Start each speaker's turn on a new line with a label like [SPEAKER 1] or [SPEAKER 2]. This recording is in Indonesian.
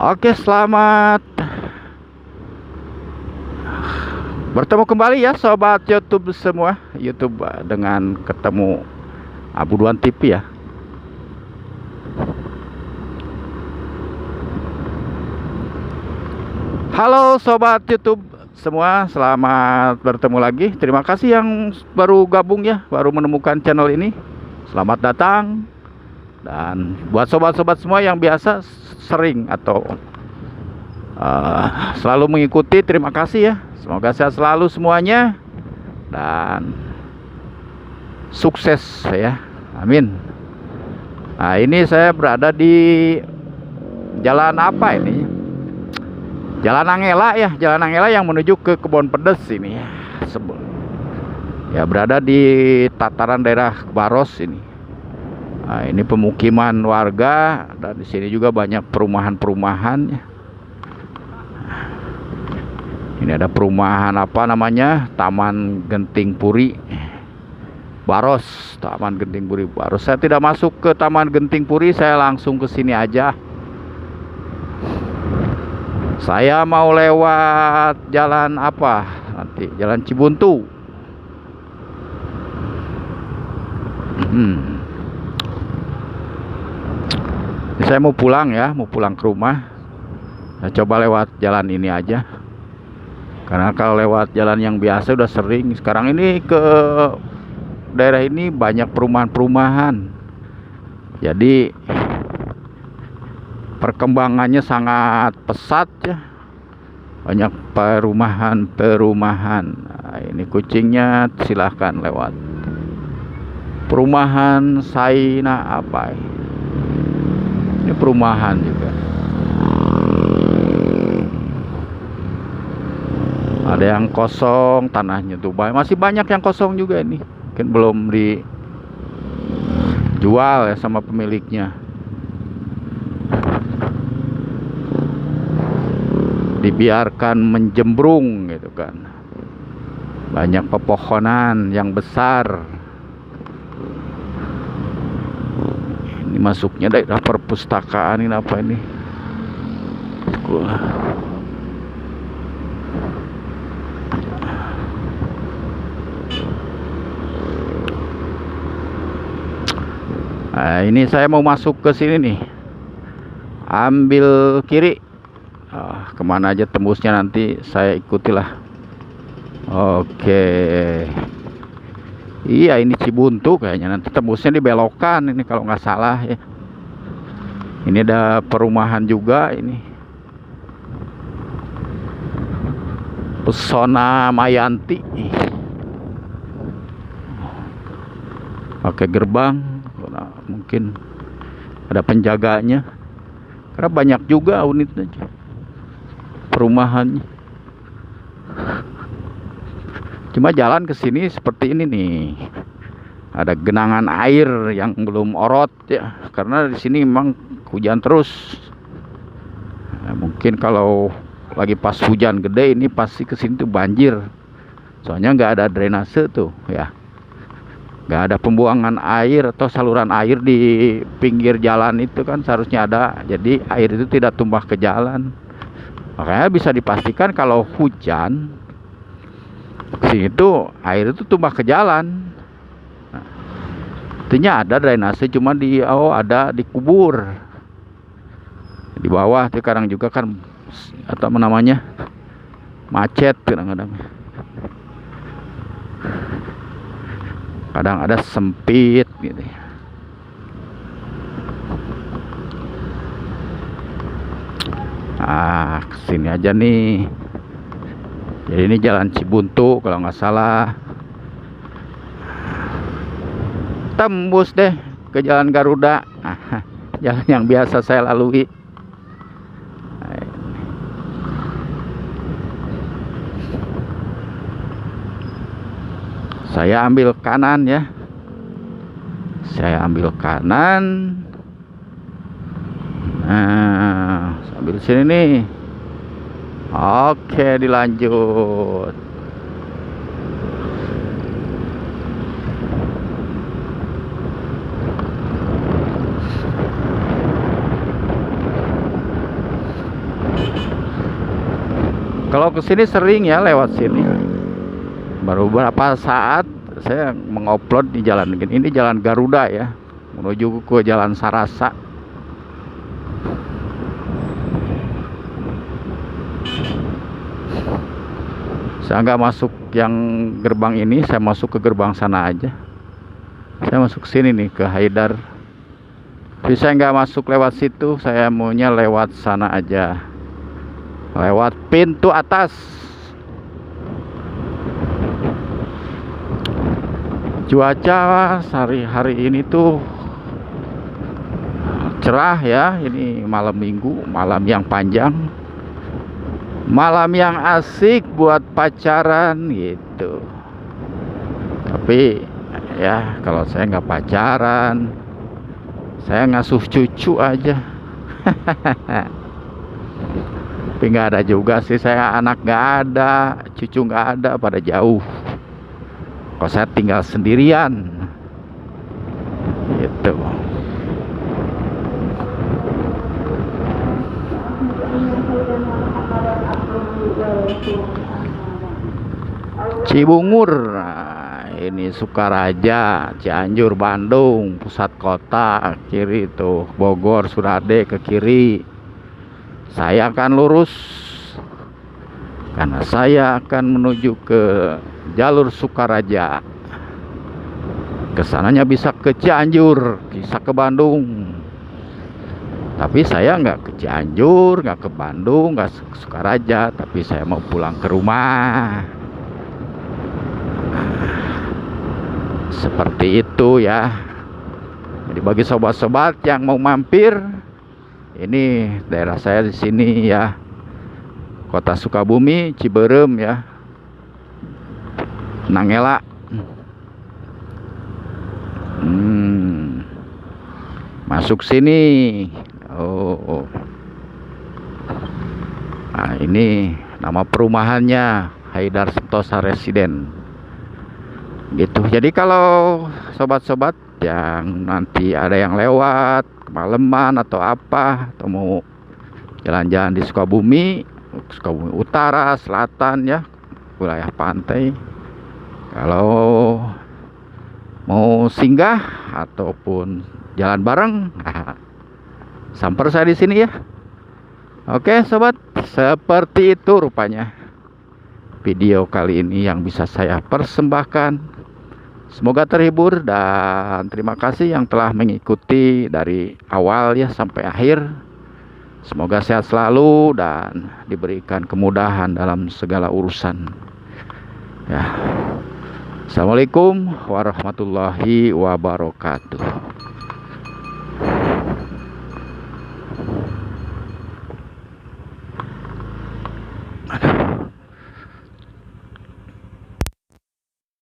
[SPEAKER 1] Oke, selamat bertemu kembali ya sobat YouTube semua. YouTube eh, dengan ketemu Abu Duan TV ya. Halo sobat YouTube semua, selamat bertemu lagi. Terima kasih yang baru gabung ya, baru menemukan channel ini. Selamat datang. Dan buat sobat-sobat semua yang biasa sering atau uh, selalu mengikuti, terima kasih ya. Semoga sehat selalu semuanya dan sukses ya. Amin. Nah, ini saya berada di jalan apa ini? Jalan Angela ya, Jalan Angela yang menuju ke Kebon Pedes ini. Ya, berada di tataran daerah Baros ini. Nah, ini pemukiman warga dan di sini juga banyak perumahan-perumahan. Ini ada perumahan apa namanya? Taman Genting Puri. Baros, Taman Genting Puri Baros. Saya tidak masuk ke Taman Genting Puri, saya langsung ke sini aja. Saya mau lewat jalan apa nanti? Jalan Cibuntu. Hmm. Saya mau pulang ya, mau pulang ke rumah. Saya coba lewat jalan ini aja. Karena kalau lewat jalan yang biasa udah sering. Sekarang ini ke daerah ini banyak perumahan-perumahan. Jadi perkembangannya sangat pesat ya banyak perumahan-perumahan nah, ini kucingnya silahkan lewat perumahan Saina apa ini perumahan juga. Ada yang kosong tanahnya tuh masih banyak yang kosong juga ini. Mungkin belum dijual ya sama pemiliknya. Dibiarkan menjembrung gitu kan. Banyak pepohonan yang besar masuknya. Daerah perpustakaan ini apa ini? Nah, ini saya mau masuk ke sini nih. Ambil kiri. Uh, ke mana aja tembusnya nanti saya ikutilah. Oke iya ini Cibuntu kayaknya. Nanti tembusnya di belokan ini kalau nggak salah ya. Ini ada perumahan juga ini. Pesona Mayanti. Pakai gerbang mungkin ada penjaganya. Karena banyak juga unitnya perumahan cuma jalan ke sini seperti ini nih. Ada genangan air yang belum orot ya. Karena di sini memang hujan terus. Nah, mungkin kalau lagi pas hujan gede ini pasti ke sini tuh banjir. Soalnya nggak ada drainase tuh ya. Nggak ada pembuangan air atau saluran air di pinggir jalan itu kan seharusnya ada. Jadi air itu tidak tumbah ke jalan. Makanya bisa dipastikan kalau hujan sini itu air itu tumbah ke jalan. Nah, artinya ada drainase cuma di oh ada di kubur. Di bawah itu kadang juga kan atau namanya macet kadang-kadang. Kadang ada sempit gitu ya. Ah ke sini aja nih jadi ini jalan Cibuntu kalau nggak salah. Tembus deh ke jalan Garuda. Jalan yang biasa saya lalui. Saya ambil kanan ya. Saya ambil kanan. Nah sambil sini nih oke dilanjut. Kalau ke sini sering ya lewat sini. Baru beberapa saat saya mengupload di jalan ini jalan Garuda ya. Menuju ke jalan Sarasa saya nggak masuk yang gerbang ini saya masuk ke gerbang sana aja. Saya masuk sini nih ke Haidar. Tapi saya nggak masuk lewat situ saya maunya lewat sana aja. Lewat pintu atas. Cuaca hari hari ini tuh cerah ya ini malam minggu malam yang panjang malam yang asik buat pacaran gitu. Tapi ya kalau saya nggak pacaran saya ngasuh cucu aja. Tapi nggak ada juga sih saya anak nggak ada cucu nggak ada pada jauh. Kok saya tinggal sendirian gitu Cibungur. Nah, ini Sukaraja Cianjur Bandung pusat kota kiri itu Bogor Surade ke kiri. Saya akan lurus karena saya akan menuju ke jalur Sukaraja. Ke sananya bisa ke Cianjur bisa ke Bandung tapi saya nggak ke Cianjur nggak ke Bandung nggak ke Sukaraja tapi saya mau pulang ke rumah. Seperti itu ya. Jadi bagi sobat-sobat yang mau mampir ini daerah saya di sini ya. Kota Sukabumi Ciberem ya. Nangela. Hmm. masuk sini oh nah ini nama perumahannya Haidar Sentosa Residen gitu. Jadi kalau sobat-sobat yang nanti ada yang lewat kemalaman atau apa atau mau jalan-jalan di Sukabumi Sukabumi Utara Selatan ya wilayah pantai. Kalau mau singgah ataupun jalan bareng samper saya di sini ya oke sobat seperti itu rupanya video kali ini yang bisa saya persembahkan Semoga terhibur dan terima kasih yang telah mengikuti dari awal ya sampai akhir. Semoga sehat selalu dan diberikan kemudahan dalam segala urusan. Ya. Assalamualaikum warahmatullahi wabarakatuh.